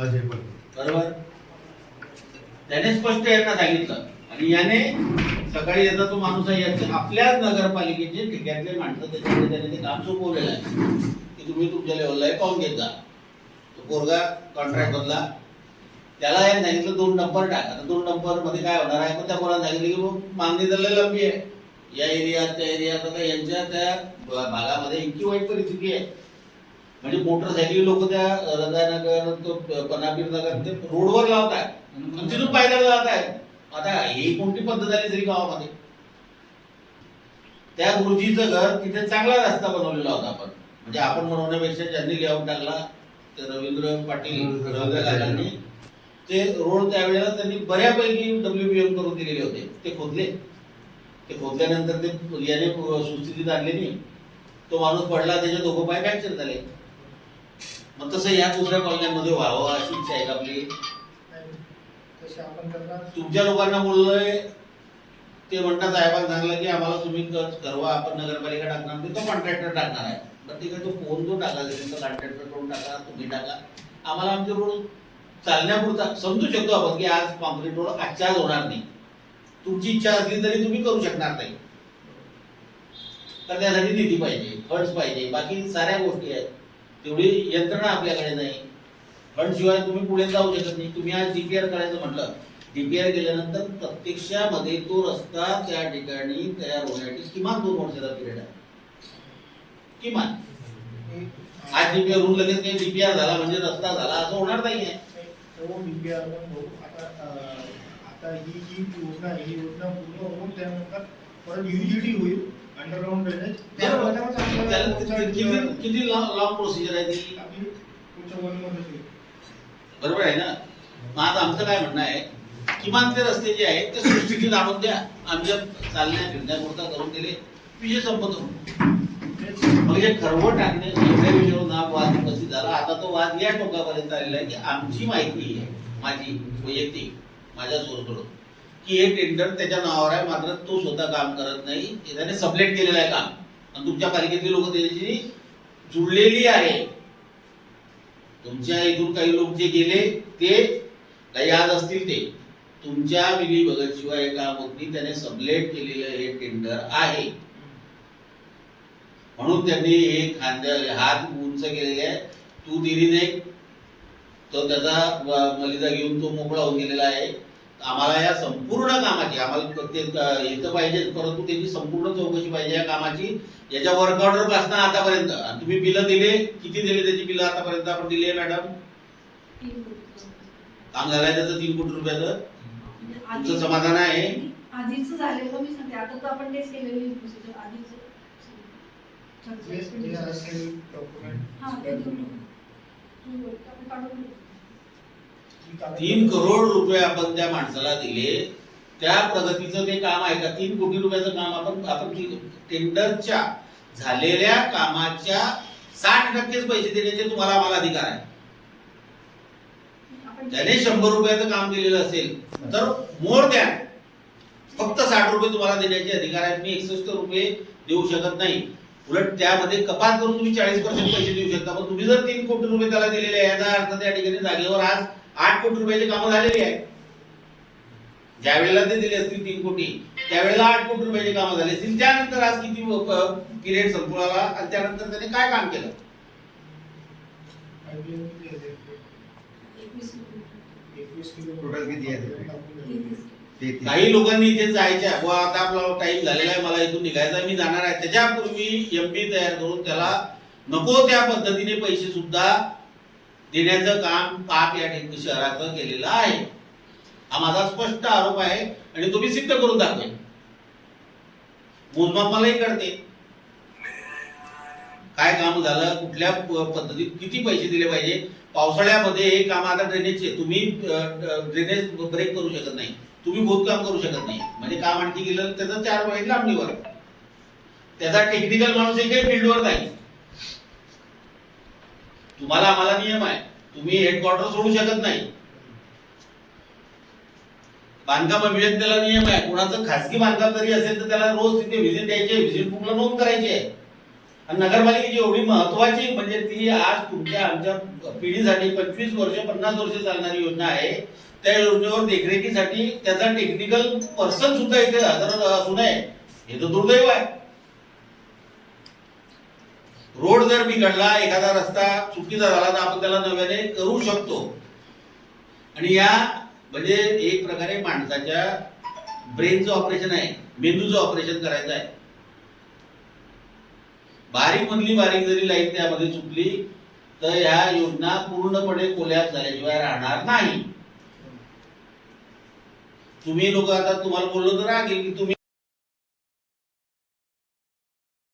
अजय बरोबर? त्याने स्पष्ट यांना सांगितलं. आणि याने सकाळी येता तो माणूस आहे याचे आपल्याच नगरपालिकेचे ठिकाणले माणसं त्याच्याकडे त्याने ते काम सोपवलेलं आहे. की तुम्ही तुमच्या लेवलला हे पाहून घेता तो पोरगा कॉन्ट्रॅक्टरला त्याला हे सांगितलं दोन नंबर टाका. तर दोन नंबरमध्ये काय होणार आहे? पण त्या पोराला सांगितलं की बुवा, मागणी तर लय लंबी आहे. या एरियात त्या एरियात आता यांच्या त्या भागामध्ये इतकी वाईट परिस्थिती आहे. म्हणजे मोटरसायकली लोक त्या रजानगर तो पनापीर नगर ते रोडवर लावतात आणि तिथून पायदळ जात आहेत आता ही कोणती पद्धत झाली तरी गावामध्ये? त्या गुरुजीचं घर तिथे चांगला रस्ता बनवलेला होता आपण. म्हणजे आपण बनवण्यापेक्षा ज्यांनी लेआउट टाकला ते रवींद्र पाटील रवींद्र ते रोड त्यावेळेला त्यांनी बऱ्यापैकी डब्ल्यू बी एम करून दिलेले होते. ते खोदले. ते खोदल्यानंतर ते याने सुस्थितीत आणले नाही. तो माणूस पडला त्याचे दोघं पाय फ्रॅक्चर झाले. मग तसं या दुसऱ्या कॉलन्यांमध्ये व्हावं अशी इच्छा आहे का आपली? तसे आपण त्यांना तुमच्या लोकांना बोललोय ते म्हणतात साहेबांनी सांगलं की आम्हाला तुम्ही कर- ठरवा आपण नगरपालिका टाकणार नाही तो कॉन्ट्रॅक्टर टाकणार आहे. पण ठीक आहे तो फोन जो टाका त्यांचा कॉन्ट्रॅक्टर करून टाका तुम्ही टाका. आम्हाला आमचे रोड चालण्यापुरता समजू शकतो आपण की आज कॉन्क्रीट रोड आजच्या आज होणार नाही. तुमची इच्छा असली तरी तुम्ही करू शकणार नाही. तर त्यासाठी निधी पाहिजे फंड्स पाहिजे बाकी साऱ्या गोष्टी आहेत. तेवढी यंत्रणा आपल्याकडे नाही. पण शिवाय तुम्ही पुढे जाऊ शकत नाही. तुम्ही आज डीपीआर करायचं म्हटलं. डीपीआर केल्यानंतर प्रत्यक्षामध्ये तो रस्ता त्या ठिकाणी तयार होण्यासाठी किमान दोन वर्षाचा पिरियड आहे. किमान. आज डीपीआर होऊन लगेच काही डीपीआर झाला म्हणजे रस्ता झाला असं होणार नाही आहे हो, आता आता ही जी योजना ही योजना पूर्ण होऊन त्यानंतर परत युजीटी होईल. अंडरग्राऊंड ड्रेनेज त्याला किती लॉंग प्रोसिजर आहे ती? बरोबर आहे ना? मग आज आमचं काय म्हणणं आहे? किमान ते रस्ते जे आहेत ते सुस्थितीत आणून द्या. आमच्या चालण्या फिरण्यापुरता करून दिले. विषय संपतो. म्हणजे खरवं टाकणे एवढ्या विषयावर वाद उपस्थित झाला. आता तो वाद या टोकापर्यंत आलेला आहे की आमची माहिती आहे माझी वैयक्तिक माझ्या सोर्सकडून की हे टेंडर त्याच्या नावावर आहे मात्र तो स्वतः काम करत नाही. त्याने सबलेट केलेलं आहे काम. आणि तुमच्या पालिकेतली लोक त्याची जुळलेली आहे. तुमच्या इथून काही लोक जे गेले ते काही आज असतील ते. तुमच्या मिली भगत शिवाय एका काम होत नाही. त्याने सबलेट केलेलं हे टेंडर आहे. म्हणून त्यांनी हे खांद्या हात उंच केलेले आहे. तू दिली नाही. तो त्याचा मलिदा घेऊन तो मोकळा होऊन गेलेला आहे. आम्हाला या संपूर्ण कामाची आम्हाला प्रत्येक येतं पाहिजे परंतु त्याची संपूर्ण चौकशी पाहिजे या कामाची. याच्या वर्क ऑर्डरपासून आतापर्यंत. आणि तुम्ही बिलं दिले किती दिले त्याची बिलं आतापर्यंत आपण दिली आहे मॅडम काम झालंय त्याचं तीन कोटी रुपयाचं. तुमचं समाधान आहे? आधीच झालेलं मी सांगते. आता तर आपण तेच केलेली प्रोसिजर आधीच डॉक्युमेंट हा ते. तीन करोड रुपये आपण त्या माणसाला दिले त्या प्रगतीचं ते काम आहे का? तीन कोटी रुपयाचं काम आपण आपण. टेंडरच्या झालेल्या कामाच्या साठ टक्केच पैसे देण्याचे तुम्हाला आम्हाला अधिकार आहे. त्याने शंभर रुपयाचं काम दिलेलं असेल तर मोर द्या फक्त साठ रुपये तुम्हाला देण्याचे अधिकार आहेत. मी एकसष्ट रुपये देऊ शकत नाही. उलट त्यामध्ये कपात करून तुम्ही चाळीस पर्सेंट पैसे देऊ शकता. पण तुम्ही जर तीन कोटी रुपये त्याला दिलेले आहे याचा अर्थ त्या ठिकाणी जागेवर आज आठ कोटी रुपयाची कामं झालेली आहे ज्या वेळेला ते दिले असतील तीन कोटी त्यावेळेला आठ कोटी रुपयाची कामं झाली असतील. त्यानंतर आज किती पिरियड संपून आला आणि त्यानंतर त्याने काय काम केलं? काही लोकांनी इथे जायच्या व आता आपला टाइम झालेला आहे मला इथून निघायचा मी जाणार आहे. त्याच्यापूर्वी एम पी तयार करून त्याला नको त्या पद्धतीने पैसे सुद्धा देण्याचं काम पाप या ठिकाणी शहराचं केलेलं आहे. हा माझा स्पष्ट आरोप आहे आणि तुम्ही सिद्ध करून दाखवेन मोजमाप मलाही कळते. काय काम झालं कुठल्या प- पद्धतीत किती पैसे दिले पाहिजे? पावसाळ्यामध्ये हे काम आता ड्रेनेजचे तुम्ही ड्रेनेज ब्रेक करू शकत नाही. तुम्ही बहुत काम करू शकत नाही. म्हणजे काम आणखी गेलं त्याचं चार पॉईंट लांबणीवर. त्याचा टेक्निकल माणूस एकही फील्डवर नाही. तुम्हाला आम्हाला नियम आहे. तुम्ही हेडक्वार्टर सोडू शकत नाही. बांधकाम अभियंत्याला नियम आहे. कोणाचं खासगी बांधकाम जरी असेल तर त्याला रोज तिथे व्हिजिट द्यायची व्हिजिट बुकला नोंद करायची. आहे आणि नगरपालिकेची एवढी महत्वाची म्हणजे ती आज तुमच्या आमच्या पिढीसाठी पंचवीस वर्ष पन्नास वर्ष चालणारी योजना आहे. त्या योजनेवर देखरेखीसाठी त्याचा टेक्निकल पर्सन सुद्धा इथे हजर असू नये. हे तर दुर्दैव आहे. रोड जर बिघडला एखादा रस्ता चुकीचा झाला तर आपण त्याला नव्याने करू शकतो. आणि या म्हणजे एक प्रकारे माणसाच्या ब्रेनचं ऑपरेशन आहे मेंदूचं ऑपरेशन करायचं आहे. बारीक मधली बारीक जरी लाईन त्यामध्ये चुकली तर ह्या योजना पूर्णपणे कोल्याप झाल्याशिवाय राहणार नाही. तुम्ही लोक आता तुम्हाला बोललो तर राहील की तुम्ही